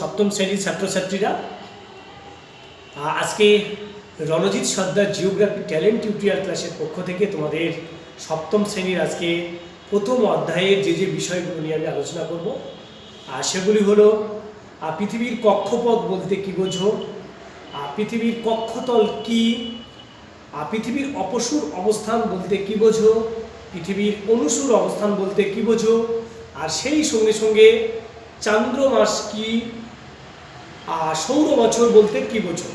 সপ্তম শ্রেণির ছাত্রছাত্রীরা আজকে Ranjit Sardar geography talent tutorial ক্লাসের পক্ষ থেকে তোমাদের সপ্তম শ্রেণির আজকে প্রথম অধ্যায়ের যে যে বিষয়গুলো নিয়ে আমি আলোচনা করব আর সেগুলি হলো পৃথিবীর কক্ষপথ বলতে কী বোঝো? পৃথিবীর কক্ষতল কি? পৃথিবীর অপসুর অবস্থান বলতে কি বোঝো? পৃথিবীর অনুসুর অবস্থান বলতে কি বোঝো? আর সেই সঙ্গে সঙ্গে চান্দ্র মাস কি? সৌর বছর বলতে কি বোঝো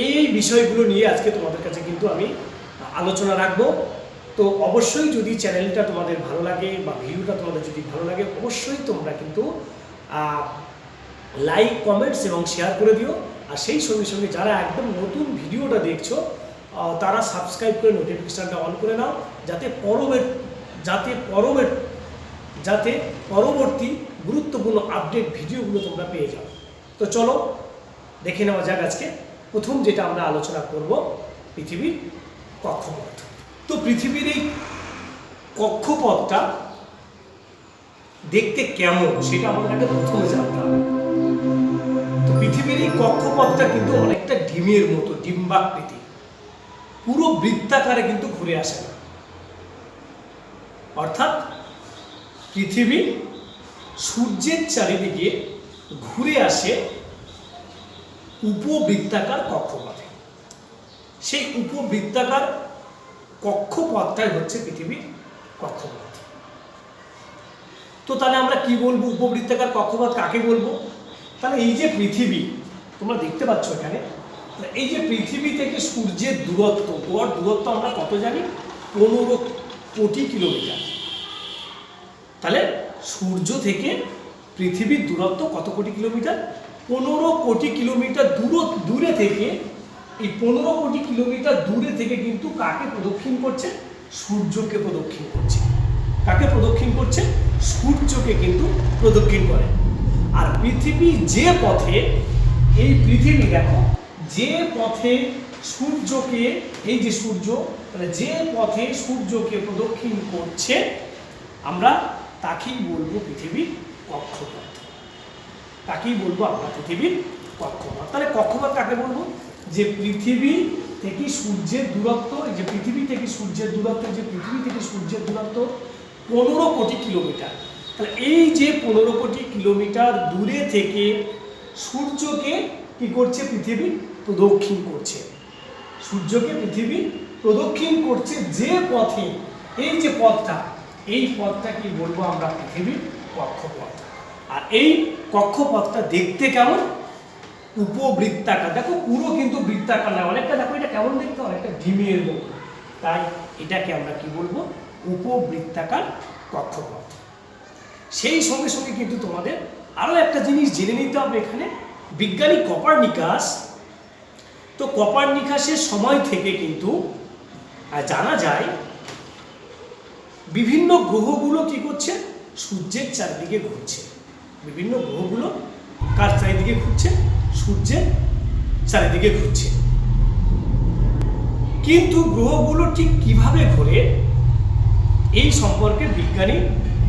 এই এই বিষয়গুলো নিয়ে আজকে তোমাদের কাছে কিন্তু আমি আলোচনা রাখব। তো অবশ্যই যদি চ্যানেলটা তোমাদের ভালো লাগে বা ভিডিওটা তোমাদের যদি ভালো লাগে, অবশ্যই তোমরা কিন্তু লাইক কমেন্টস এবং শেয়ার করে দিও। আর সেই সঙ্গে সঙ্গে যারা একদম নতুন ভিডিওটা দেখছ তারা সাবস্ক্রাইব করে নোটিফিকেশানটা অন করে নাও। যাতে পরবের যাতে পরবের যাতে পরবর্তী গুরুত্বপূর্ণ আপডেট ভিডিওগুলো তোমরা পেয়ে যাও। তো চলো, দেখে নেওয়া যাক আজকে প্রথম যেটা আমরা আলোচনা করব, পৃথিবীর কক্ষপথ। তো পৃথিবীর এই কক্ষপথটা দেখতে কেমন সেটা আমাদের আগে প্রথমে জানতে হবে। তো পৃথিবীর এই কক্ষপথটা কিন্তু অনেকটা ডিমের মতো ডিম্বাকৃতি পুরো বৃত্তাকারে কিন্তু ঘুরে আসে না। অর্থাৎ পৃথিবী সূর্যের চারিদিকে ঘুরে আসে উপবৃত্তাকার কক্ষপথে। সেই উপবৃত্তাকার কক্ষপথটাই হচ্ছে পৃথিবীর কক্ষপথ। তো তাহলে আমরা কি বলব উপবৃত্তাকার কক্ষপথ? কাকে বলব? তাহলে এই যে পৃথিবী, তোমরা দেখতে পাচ্ছ এখানে এই যে পৃথিবী থেকে সূর্যের দূরত্ব, গড় দূরত্ব আমরা কত জানি? পনেরো কোটি কিলোমিটার। তাহলে সূর্য থেকে পৃথিবীর দূরত্ব কত কোটি কিলোমিটার? পনেরো কোটি কিলোমিটার দূর দূরে থেকে, এই পনেরো কোটি কিলোমিটার দূরে থেকে কিন্তু কাকে প্রদক্ষিণ করছে? সূর্যকে প্রদক্ষিণ করছে। কাকে প্রদক্ষিণ করছে? সূর্যকে কিন্তু প্রদক্ষিণ করে। আর পৃথিবী যে পথে, এই পৃথিবী দেখো, যে পথে সূর্যকে, এই যে সূর্য, তাহলে যে পথে সূর্যকে প্রদক্ষিণ করছে, আমরা তাকেই বলব পৃথিবীর কক্ষপথ। তাকেই বলব আমরা পৃথিবীর কক্ষপথ। তাহলে কক্ষপথ কাকে বলব? যে পৃথিবী থেকে সূর্যের দূরত্ব যে পৃথিবী থেকে সূর্যের দূরত্ব যে পৃথিবী থেকে সূর্যের দূরত্ব পনেরো কোটি কিলোমিটার। তাহলে এই যে পনেরো কোটি কিলোমিটার দূরে থেকে সূর্যকে কি করছে পৃথিবী? প্রদক্ষিণ করছে। সূর্যকে পৃথিবী প্রদক্ষিণ করছে যে পথে। এই যে পথটা, এই পথটা কি বলব আমরা পৃথিবীর কক্ষপথ। আর এই কক্ষপথটা দেখতে কেমন? উপবৃত্তাকার। দেখো, পুরো কিন্তু বৃত্তাকার না, অনেকটা দেখো, এটা কেমন দেখতে? অনেকটা ডিমের মতো। তাই এটাকে আমরা কি বলব? উপবৃত্তাকার কক্ষপথ। সেই সঙ্গে সঙ্গে কিন্তু তোমাদের আরও একটা জিনিস জেনে নিতে হবে এখানে। বিজ্ঞানী কপারনিকাস, তো কপারনিকাসের সময় থেকে কিন্তু জানা যায় বিভিন্ন গ্রহগুলো কি করছে? সূর্যের চারিদিকে ঘুরছে। বিভিন্ন গ্রহগুলো কার চারিদিকে ঘুরছে? সূর্যের চারিদিকে ঘুরছে। কিন্তু গ্রহগুলো ঠিক কীভাবে ঘোরে? এই সম্পর্কে বিজ্ঞানী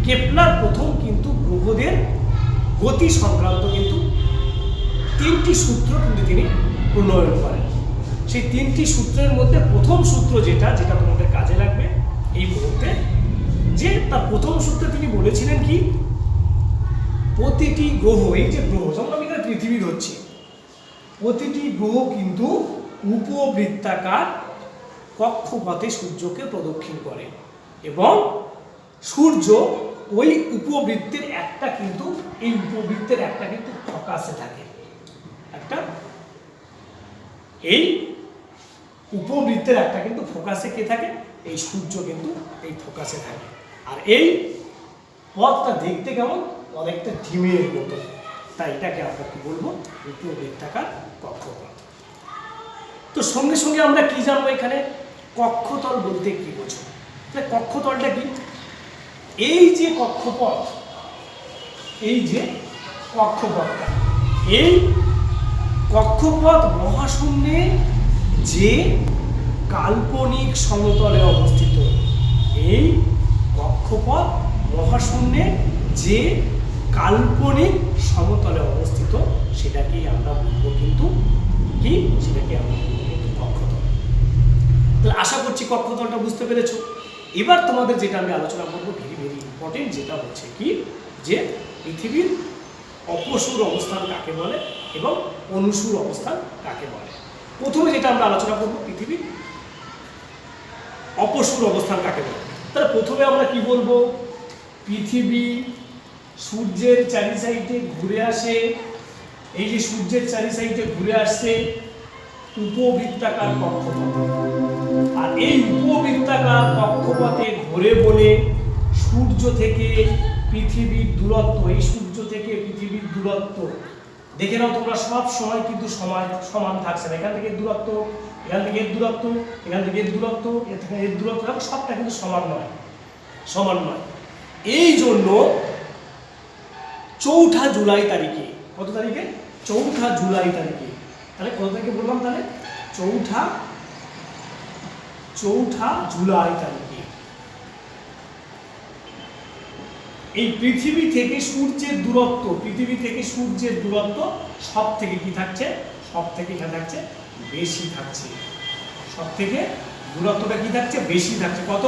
কেপলার প্রথম কিন্তু গ্রহদের গতি সংক্রান্ত কিন্তু তিনটি সূত্র কিন্তু তিনি প্রণয়ন করেন। সেই তিনটি সূত্রের মধ্যে প্রথম সূত্র যেটা যেটা তোমাদের কাজে লাগবে এই মুহূর্তে, যে তার প্রথম সূত্রে তিনি বলেছিলেন কি প্রতিটি গ্রহ, এই যে গ্রহ, যেমন আমি এখানে পৃথিবী ধরছি, প্রতিটি গ্রহ কিন্তু উপবৃত্তাকার কক্ষপথে সূর্যকে প্রদক্ষিণ করে এবং সূর্য ওই উপবৃত্তের একটা কিন্তু, এই উপবৃত্তের একটা কিন্তু ফোকাসে থাকে। একটা, এই উপবৃত্তের একটা কিন্তু ফোকাসে কে থাকে? এই সূর্য কিন্তু এই ফোকাসে থাকে। আর এই পথটা দেখতে কেমন? অনেকটা ডিমের মতো। তাই এটাকে আমরা কি বলব? উপবৃত্তাকার কক্ষপথ। তো সঙ্গে সঙ্গে আমরা কি জানব এখানে? কক্ষতল বলতে কি বোঝো? কক্ষতলটা কি? এই যে কক্ষপথ, এই যে কক্ষপথটা, এই কক্ষপথ মহাশূন্যে যে কাল্পনিক সমতলে অবস্থিত, এই কক্ষপথ মহাশূন্যে যে কাল্পনিক সমতলে অবস্থিত, সেটাকেই আমরা বলব কিন্তু কি? সেটাকে আমরা বলব কিন্তু কক্ষতল। তাহলে আশা করছি কক্ষতলটা বুঝতে পেরেছ। এবার তোমাদের যেটা আমি আলোচনা করব ভেরি ভেরি ইম্পর্টেন্ট যেটা হচ্ছে কি? যে পৃথিবীর অপসুর অবস্থান কাকে বলে এবং অনুসুর অবস্থান কাকে বলে। প্রথমে যেটা আমরা আলোচনা করব, পৃথিবীর অপসুর অবস্থান কাকে বলে। তাহলে প্রথমে আমরা কি বলব? পৃথিবী সূর্যের চারি সাইডে ঘুরে আসে। এই যে সূর্যের চারি সাইডে ঘুরে আসছে উপবৃত্তাকার কক্ষপথে। আর এই উপবৃত্তাকার কক্ষপথে ঘুরে বলে সূর্য থেকে পৃথিবীর দূরত্ব, এই সূর্য থেকে পৃথিবীর দূরত্ব। দেখে নাও তোমরা, সব সময় কিন্তু সমান সমান থাকছে না। এখান থেকে দূরত্ব, এখান থেকে এর দূরত্ব, এখান থেকে এর দূরত্ব এর থেকে এর দূরত্ব সবটা কিন্তু সমান নয়। সমান নয়। এই জন্য চৌঠা জুলাই তারিখে। কত তারিখে? চৌঠা জুলাই তারিখে। তাহলে কত তারিখে বললাম তাহলে? চৌঠা চৌঠা জুলাই তারিখে। এই পৃথিবী থেকে সূর্যের দূরত্ব, পৃথিবী থেকে সূর্যের দূরত্ব সব থেকে কি থাকছে? সব থেকে এখানে থাকছে, বেশি থাকছে। সব থেকে দূরত্বটা কি থাকছে? বেশি থাকছে। কত?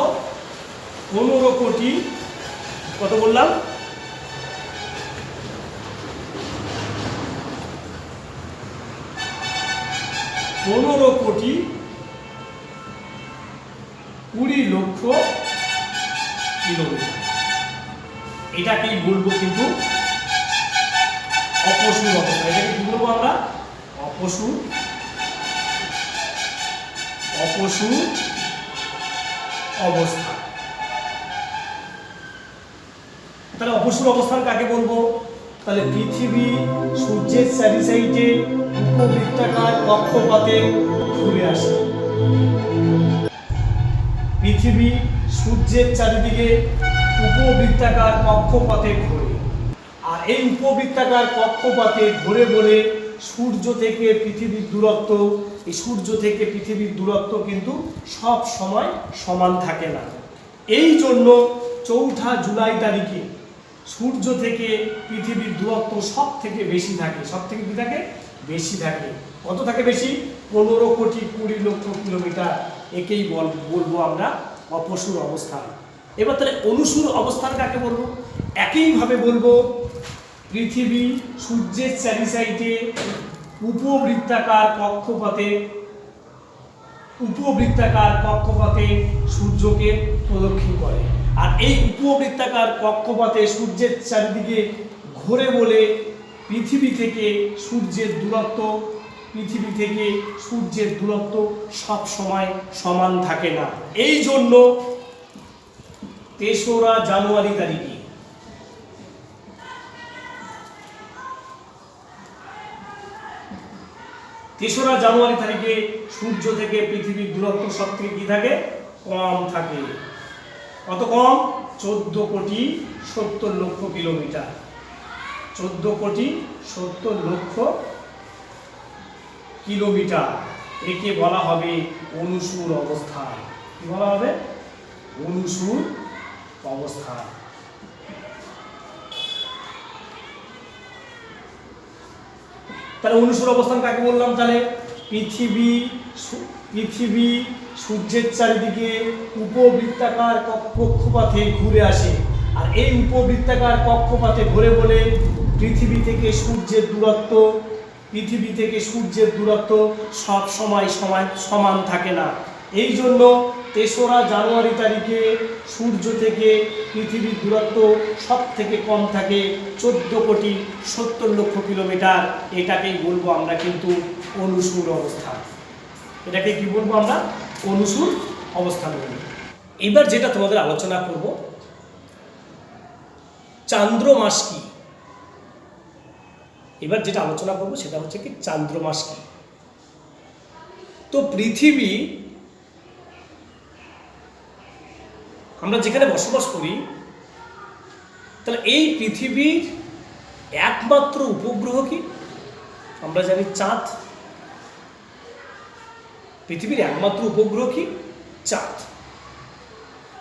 পনেরো কোটি। কত বললাম? পনেরো কোটি কুড়ি লক্ষ কিলোমিটার। এটাকেই বলব কিন্তু অপসুর অবস্থা এটাকে কি বলব আমরা? অপসুর অপসুর অবস্থা। তাহলে অপসুর অবস্থান কাকে বলব? তাহলে পৃথিবী সূর্যের চারি সাইডে উপবৃত্তাকার কক্ষপথে ঘুরে আসে। পৃথিবী সূর্যের চারিদিকে উপবৃত্তাকার কক্ষপথে ঘোরে। আর এই উপবৃত্তাকার কক্ষপথে ঘুরে ঘুরে সূর্য থেকে পৃথিবীর দূরত্ব, এই সূর্য থেকে পৃথিবীর দূরত্ব কিন্তু সব সময় সমান থাকে না। এই জন্য চৌঠা জুলাই তারিখে সূর্য থেকে পৃথিবীর দূরত্ব সব থেকে বেশি থাকে। সব থেকে কি থাকে? বেশি থাকে। কত থাকে বেশি? পনেরো কোটি কুড়ি লক্ষ কিলোমিটার। একেই বল, বলব আমরা অপসুর অবস্থান। এবার তাহলে অনুসুর অবস্থান কাকে বলব? একইভাবে বলব, পৃথিবী সূর্যের চারি সাইডে উপবৃত্তাকার কক্ষপথে উপবৃত্তাকার কক্ষপথে সূর্যকে প্রদক্ষিণ করে। আর এই উপবৃত্তাকার কক্ষপথে সূর্যের চারিদিকে ঘোরে বলে পৃথিবী থেকে সূর্যের দূরত্ব, পৃথিবী থেকে সূর্যের দূরত্ব সব সময় সমান থাকে না। এই জন্য তেসরা জানুয়ারি তারিখে তেসরা জানুয়ারি তারিখে সূর্য থেকে পৃথিবীর দূরত্ব সব থেকে কি থাকে? কম থাকে। কত কম? চোদ্দ কোটি সত্তর লক্ষ কিলোমিটার। চোদ্দ কোটি সত্তর লক্ষ কিলোমিটার। একে বলা হবে অনুসুর অবস্থান। কি বলা হবে? অনুসুর অবস্থান। তাহলে অনুসুর অবস্থান কাকে বললাম তাহলে? পৃথিবী পৃথিবী সূর্যের চারিদিকে উপবৃত্তাকার কক্ষপথে ঘুরে আসে। আর এই উপবৃত্তাকার কক্ষপথে ঘুরে বলে পৃথিবী থেকে সূর্যের দূরত্ব, পৃথিবী থেকে সূর্যের দূরত্ব সব সময় সমান থাকে না। এই জন্য তেসরা জানুয়ারি তারিখে সূর্য থেকে পৃথিবীর দূরত্ব সব থেকে কম থাকে, চোদ্দ কোটি সত্তর লক্ষ কিলোমিটার। এটাকেই বলব আমরা কিন্তু অনুসুর অবস্থান এটাকে কি বলব আমরা? অনুসুর অবস্থান বলব এবার যেটা তোমাদের আলোচনা করব চান্দ্রমাস কি? এবার যেটা আলোচনা করব সেটা হচ্ছে কি চান্দ্রমাস কি? তো পৃথিবী, আমরা যেখানে বসবাস করি, তাহলে এই পৃথিবীর একমাত্র উপগ্রহ কি? আমরা জানি চাঁদ। পৃথিবীর একমাত্র উপগ্রহ কি? চাঁদ।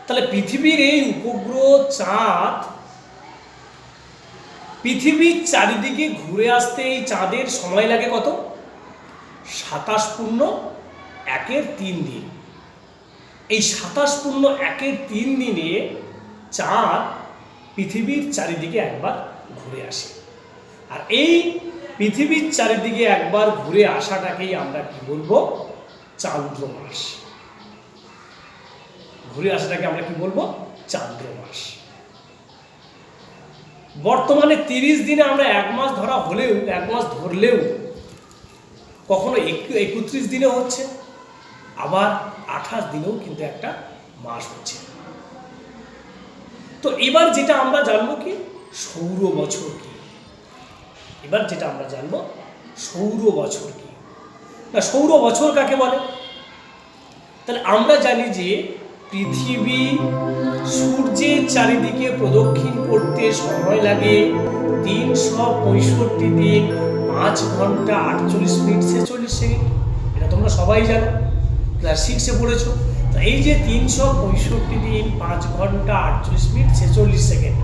তাহলে পৃথিবীর এই উপগ্রহ চাঁদ, পৃথিবীর চারিদিকে ঘুরে আসতে এই চাঁদের সময় লাগে কত? সাতাশ পূর্ণ একের তিন দিন। এই সাতাশ পূর্ণ একের তিন দিনে চাঁদ পৃথিবীর চারিদিকে একবার ঘুরে আসে। আর এই পৃথিবীর চারিদিকে একবার ঘুরে আসাটাকেই আমরা কি বলব? চান্দ্র মাস। ঘুরে আসাটাকে আমরা কি বলব? চান্দ্র মাস। বর্তমানে তিরিশ দিনে আমরা এক মাস ধরা হলেও, এক মাস ধরলেও কখনো একত্রিশ দিনে হচ্ছে, আবার আঠাশ দিনেও কিন্তু একটা মাস হচ্ছে। তো এবার যেটা আমরা জানব কি? সৌর বছর কি? এবার যেটা আমরা জানব, সৌর বছর কি? না, সৌর বছর কাকে বলে? তাহলে আমরা জানি যে পৃথিবী সূর্যের চারিদিকে প্রদক্ষিণ করতে সময় লাগে তিনশো পঁয়ষট্টি দিন, পাঁচ ঘণ্টা আটচল্লিশ মিনিট, ছেচল্লিশ সেকেন্ড। এটা তোমরা সবাই জানো। ক্লাস সিক্সে পড়েছো। তো এই যে তিনশো পঁয়ষট্টি দিন, পাঁচ ঘণ্টা আটচল্লিশ মিনিট, ছেচল্লিশ সেকেন্ড।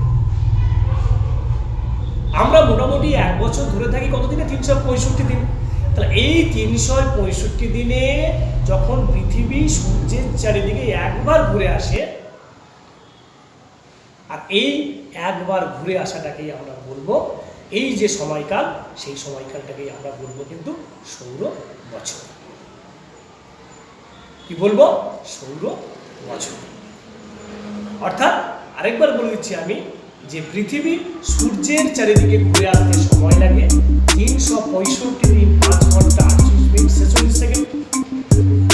আমরা মোটামুটি এক বছর ধরে থাকি কত দিনে তিনশো পঁয়ষট্টি দিন। তাহলে এই তিনশো পঁয়ষট্টি দিনে যখন পৃথিবী সূর্যের চারিদিকে একবার ঘুরে আসে, আর এই একবার ঘুরে আসাটাকেই আমরা বলব, এই যে সময়কাল, সেই সময়কালটাকেই আমরা বলব কিন্তু সৌর বছর। কি বলব? সৌর বছর। অর্থাৎ আরেকবার বলে দিচ্ছি আমি যে পৃথিবী সূর্যের চারিদিকে ঘুরে আসতে সময় লাগে, তিনশো পঁয়ষট্টি দিন, পাঁচ ঘণ্টা, আটচল্লিশ মিনিট, ছেচল্লিশ সেকেন্ড।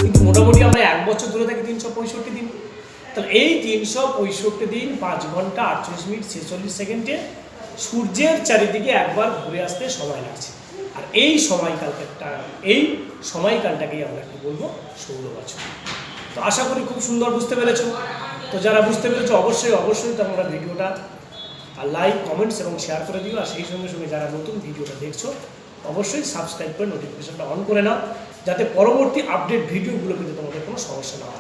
কিন্তু মোটামুটি আমরা এক বছর ধরে থাকি তিনশো পঁয়ষট্টি দিন। তাহলে এই তিনশো পঁয়ষট্টি দিন, পাঁচ ঘণ্টা, আটচল্লিশ মিনিট, ছেচল্লিশ সেকেন্ডে সূর্যের চারিদিকে একবার ঘুরে আসতে সময় লাগছে। আর এই সময়কালটা, এই সময়কালটাকেই আমরা কি বলব সৌর বছর। তো আশা করি খুব সুন্দর বুঝতে পেরেছ। তো যারা বুঝতে পেরেছ, অবশ্যই অবশ্যই তোমরা ভিডিওটা আর লাইক কমেন্টস এবং শেয়ার করে দিও। আর সেই সঙ্গে সঙ্গে যারা নতুন ভিডিওটা দেখছ, অবশ্যই সাবস্ক্রাইব করে নোটিফিকেশনটা অন করে নাও, যাতে পরবর্তী আপডেট ভিডিওগুলো কিন্তু তোমাদের কোনো সমস্যা না হয়।